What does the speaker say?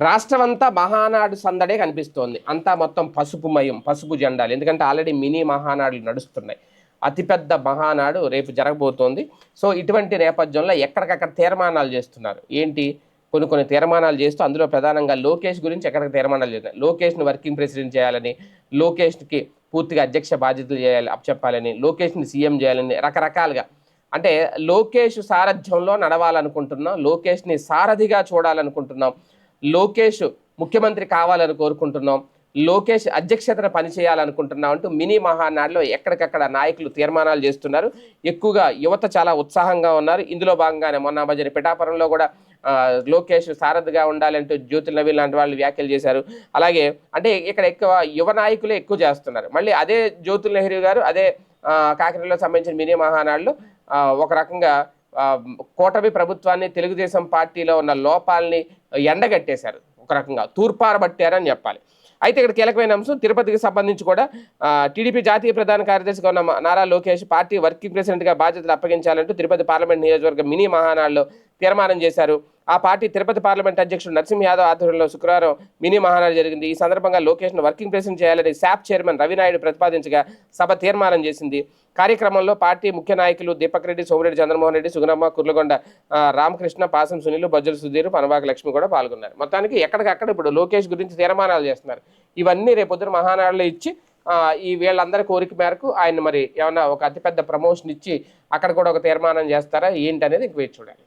రాష్ట్రం అంతా మహానాడు సందడే కనిపిస్తోంది. అంతా మొత్తం పసుపుమయం పసుపు జెండాలు. ఎందుకంటే ఆల్రెడీ మినీ మహానాడులు నడుస్తున్నాయి. అతిపెద్ద మహానాడు రేపు జరగబోతోంది. సో ఇటువంటి నేపథ్యంలో ఎక్కడికక్కడ తీర్మానాలు చేస్తున్నారు? ఏంటి? కొన్ని కొన్ని తీర్మానాలు చేస్తూ అందులో ప్రధానంగా లోకేష్ గురించి ఎక్కడికి తీర్మానాలు చేస్తున్నాయి లోకేష్ని వర్కింగ్ ప్రెసిడెంట్ చేయాలని లోకేష్కి పూర్తిగా అధ్యక్ష బాధ్యతలు చేయాలి అప్పచెప్పాలని లోకేష్ని సీఎం చేయాలని రకరకాలుగా. అంటే లోకేష్ సారథ్యంలో నడవాలనుకుంటున్నాం లోకేష్ని సారథిగా చూడాలనుకుంటున్నాం. లోకేష్ ముఖ్యమంత్రి కావాలని కోరుకుంటున్నాం. లోకేష్ అధ్యక్షతన పనిచేయాలనుకుంటున్నాం అంటూ మినీ మహానాడులో ఎక్కడికక్కడ నాయకులు తీర్మానాలు చేస్తున్నారు. ఎక్కువగా యువత చాలా ఉత్సాహంగా ఉన్నారు. ఇందులో భాగంగానే మొన్న మధ్య పిఠాపురంలో కూడా లోకేష్ సారథిగా ఉండాలంటూ జ్యోతుల నవీన్ లాంటి వాళ్ళు వ్యాఖ్యలు చేశారు. అలాగే అంటే ఇక్కడ ఎక్కువ యువ నాయకులే ఎక్కువ చేస్తున్నారు. మళ్ళీ అదే జ్యోతుల్ నెహ్రూ గారు అదే కాకినాడలో సంబంధించిన మినీ మహానాడులో ఒక రకంగా కూటమి ప్రభుత్వాన్ని తెలుగుదేశం పార్టీలో ఉన్న లోపాలని ఎండగట్టేశారు. ఒక రకంగా తూర్పారబట్టారని చెప్పాలి. అయితే ఇక్కడ కీలకమైన అంశం తిరుపతికి సంబంధించి కూడా టీడీపీ జాతీయ ప్రధాన కార్యదర్శిగా ఉన్న నారా లోకేష్ పార్టీ వర్కింగ్ ప్రెసిడెంట్గా బాధ్యతలు అప్పగించాలంటూ తిరుపతి పార్లమెంట్ నియోజకవర్గ మినీ మహానాడులో తీర్మానం చేశారు. ఆ పార్టీ తిరుపతి పార్లమెంట్ అధ్యక్షుడు నరసింహ యాదవ్ ఆధ్వర్యంలో శుక్రవారం మినీ మహానాడు జరిగింది. ఈ సందర్భంగా లోకేష్ను వర్కింగ్ ప్రెసిడెంట్ చేయాలని శాప్ చైర్మన్ రవినాయుడు ప్రతిపాదించగా సభ తీర్మానం చేసింది. కార్యక్రమంలో పార్టీ ముఖ్య నాయకులు దీపక్ రెడ్డి సోమిరెడ్డి చంద్రమోహన్ రెడ్డి సుగుణమ్మ కుర్లగొండ రామకృష్ణ పాసం సునీల్ బజ్జల సుధీర్ పనవాక లక్ష్మి కూడా పాల్గొన్నారు. మొత్తానికి ఎక్కడికక్కడ ఇప్పుడు లోకేష్ గురించి తీర్మానాలు చేస్తున్నారు. ఇవన్నీ రేపొద్దున మహానాడులో ఇచ్చి ఈ వీళ్ళందరి కోరిక మేరకు ఆయన మరి ఏమన్నా ఒక అతిపెద్ద ప్రమోషన్ ఇచ్చి అక్కడ కూడా ఒక తీర్మానం చేస్తారా? ఏంటి అనేది ఇంక వేచి చూడాలి.